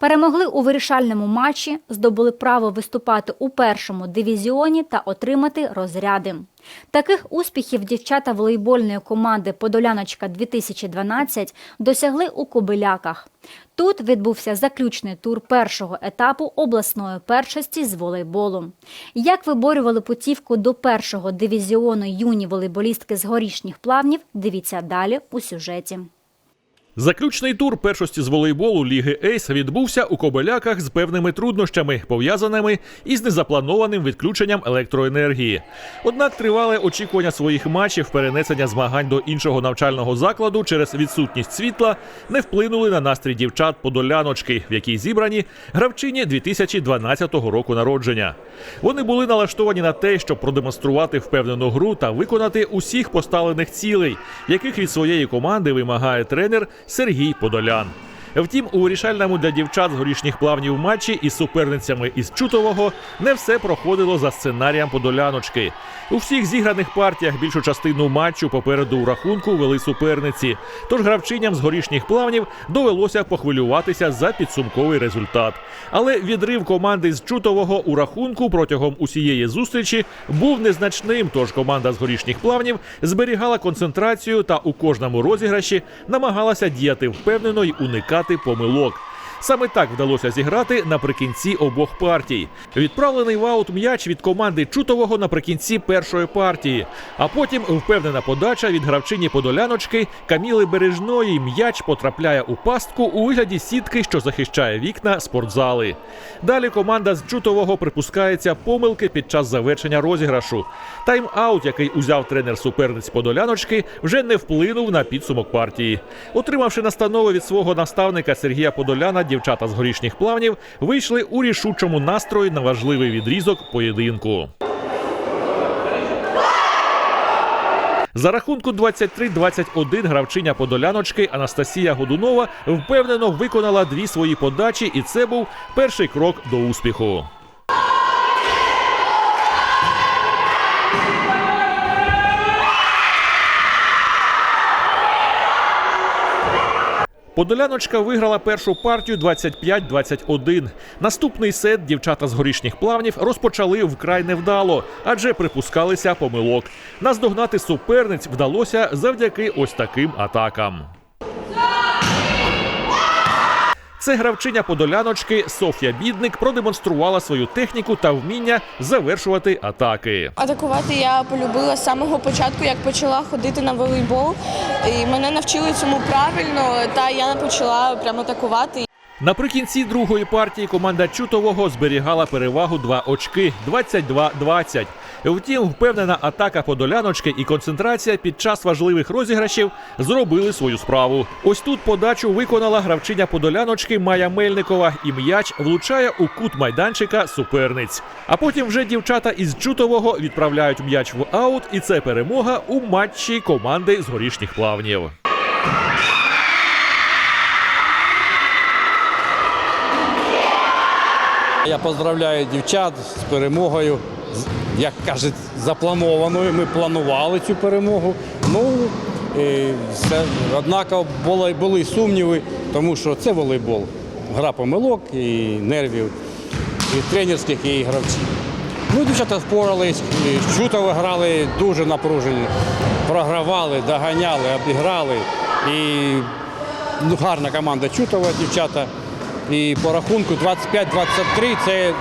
Перемогли у вирішальному матчі, здобули право виступати у першому дивізіоні та отримати розряди. Таких успіхів дівчата волейбольної команди Подоляночка 2012 досягли у Кобиляках. Тут відбувся заключний тур першого етапу обласної першості з волейболу. Як виборювали путівку до першого дивізіону юні волейболістки з горішніх плавнів, дивіться далі у сюжеті. Заключний тур першості з волейболу Ліги Ейс відбувся у Кобеляках з певними труднощами, пов'язаними із незапланованим відключенням електроенергії. Однак тривале очікування своїх матчів, перенесення змагань до іншого навчального закладу через відсутність світла не вплинули на настрій дівчат подоляночки, в якій зібрані гравчині 2012 року народження. Вони були налаштовані на те, щоб продемонструвати впевнену гру та виконати усіх поставлених цілей, яких від своєї команди вимагає тренер Сергій Подолян. Втім, у вирішальному для дівчат з горішніх плавнів матчі із суперницями із Чутового не все проходило за сценарієм подоляночки. У всіх зіграних партіях більшу частину матчу попереду у рахунку вели суперниці. Тож гравчиням з горішніх плавнів довелося похвилюватися за підсумковий результат. Але відрив команди з Чутового у рахунку протягом усієї зустрічі був незначним. Тож команда з горішніх плавнів зберігала концентрацію та у кожному розіграші намагалася діяти впевнено й уникати помилок. Саме так вдалося зіграти наприкінці обох партій. Відправлений в аут м'яч від команди Чутового наприкінці першої партії, а потім впевнена подача від гравчині подоляночки Каміли Бережної. М'яч потрапляє у пастку у вигляді сітки, що захищає вікна спортзали. Далі команда з Чутового припускається помилки під час завершення розіграшу. Тайм-аут, який узяв тренер суперниць подоляночки, вже не вплинув на підсумок партії. Отримавши настанови від свого наставника Сергія Подоляна, дівчата з горішніх плавнів вийшли у рішучому настрої на важливий відрізок поєдинку. За рахунку 23-21 гравчиня подоляночки Анастасія Годунова впевнено виконала дві свої подачі, і це був перший крок до успіху. Подоляночка виграла першу партію 25-21. Наступний сет дівчата з горішніх плавнів розпочали вкрай невдало, адже припускалися помилок. Наздогнати суперниць вдалося завдяки ось таким атакам. Це гравчиня подоляночки Софія Бідник продемонструвала свою техніку та вміння завершувати атаки. Атакувати я полюбила з самого початку, як почала ходити на волейбол. І мене навчили цьому правильно, та я почала прямо атакувати. Наприкінці другої партії команда Чутового зберігала перевагу 2 очки 22-20. Втім, впевнена атака подоляночки і концентрація під час важливих розіграшів зробили свою справу. Ось тут подачу виконала гравчиня подоляночки Майя Мельникова, і м'яч влучає у кут майданчика суперниць. А потім вже дівчата із Чутового відправляють м'яч в аут, і це перемога у матчі команди з горішніх плавнів. Я поздравляю дівчат з перемогою. Як кажуть, запланованою. Ми планували цю перемогу. Ну, все. однако були, були сумніви, тому що це волейбол. Гра помилок і нервів, і тренерських, і гравців. Ну, дівчата впорались, і чутово грали дуже напружені. Програвали, доганяли, обіграли. І ну, гарна команда Чутова, дівчата. І по рахунку 25-23 це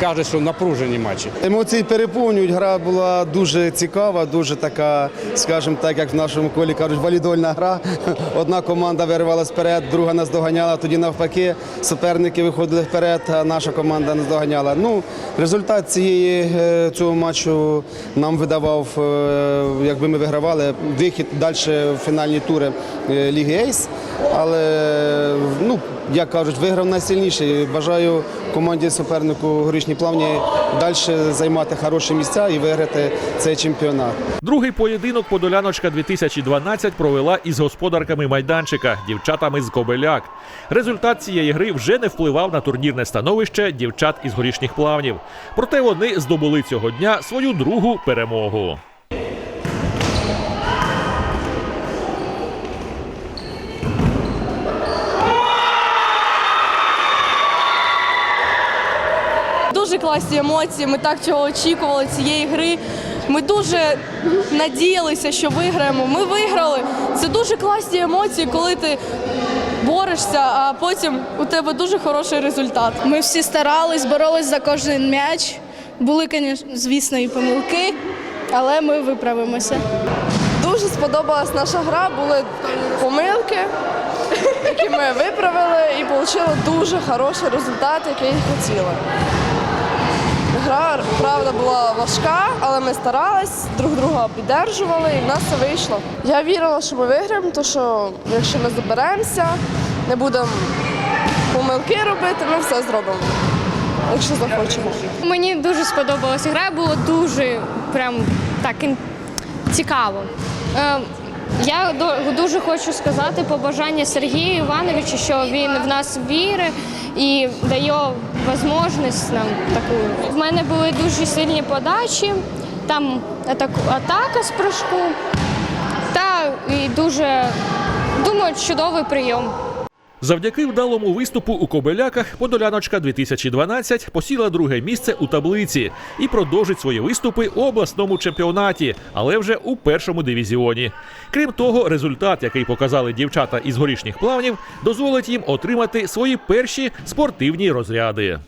каже, що напружені матчі. Емоції переповнюють. Гра була дуже цікава, дуже така, скажімо так, як в нашому колі кажуть, валідольна гра. Одна команда виривалась вперед, друга нас доганяла. Тоді навпаки, суперники виходили вперед, а наша команда нас доганяла. Ну, результат цієї е, цього матчу нам видавав, е, якби ми вигравали вихід далі в фінальні тури е, Ліги Ейс. Але ну як кажуть, виграв найсильніший. Бажаю команді супернику горішні плавні далі займати хороші місця і виграти цей чемпіонат. Другий поєдинок Подоляночка 2012 провела із господарками майданчика, дівчатами з Кобеляк. Результат цієї гри вже не впливав на турнірне становище дівчат із горішніх плавнів. Проте вони здобули цього дня свою другу перемогу. дуже класні емоції. Ми так цього очікували цієї гри. Ми дуже надіялися, що виграємо. Ми виграли. Це дуже класні емоції, коли ти борешся, а потім у тебе дуже хороший результат. Ми всі старались, боролись за кожен м'яч. Були, конечно, звісно, і помилки, але ми виправимося. Дуже сподобалась наша гра, були помилки, які ми виправили і отримали дуже хороший результат, який хотіли. Гра, правда, була важка, але ми старались, друг друга піддержували і в нас все вийшло. Я вірила, що ми виграємо, тому що якщо ми заберемося, не будемо помилки робити, ми все зробимо, якщо захочемо. Мені дуже сподобалася гра, було дуже прям так цікаво. Я дуже хочу сказати побажання Сергію Івановичу, що він в нас вірить і дає можливість нам таку. В мене були дуже сильні подачі, там атака з прыжку та і дуже думаю, чудовий прийом. Завдяки вдалому виступу у Кобеляках Подоляночка 2012 посіла друге місце у таблиці і продовжить свої виступи у обласному чемпіонаті, але вже у першому дивізіоні. Крім того, результат, який показали дівчата із горішніх плавнів, дозволить їм отримати свої перші спортивні розряди.